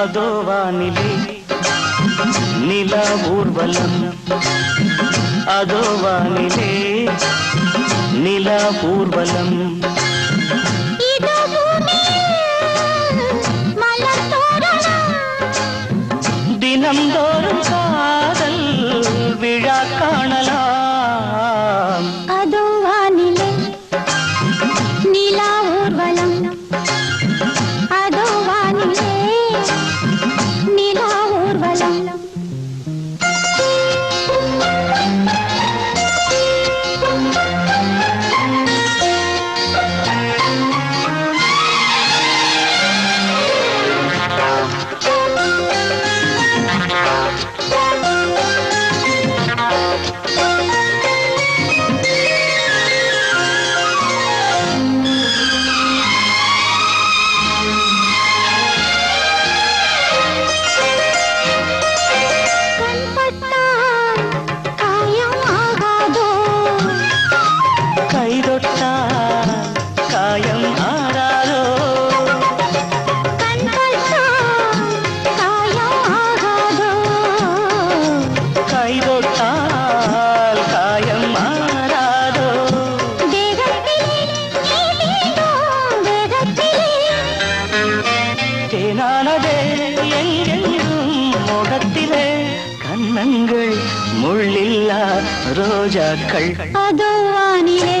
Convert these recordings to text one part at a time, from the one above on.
அதோ வானிலே நிலா ஊர்வலம். அதோ வானிலே நிலா ஊர்வலம். தினம்தோறும் காதல் விழா காணலாம். கைதொட்டால் காயம் காயம் ஆகாதோ? கைதொட்டால் காயம் வேகத்திலே தேனானதே எங்கெங்கும் முகத்திலே கண்ணங்கள் முள்ளில்லா ரோஜாக்கள். அதோ வானிலே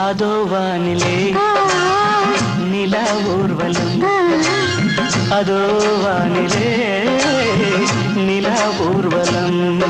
అదో వానిలే. నీలా ఊర్వలం. అదో వానిలే. నీలా ఊర్వలం.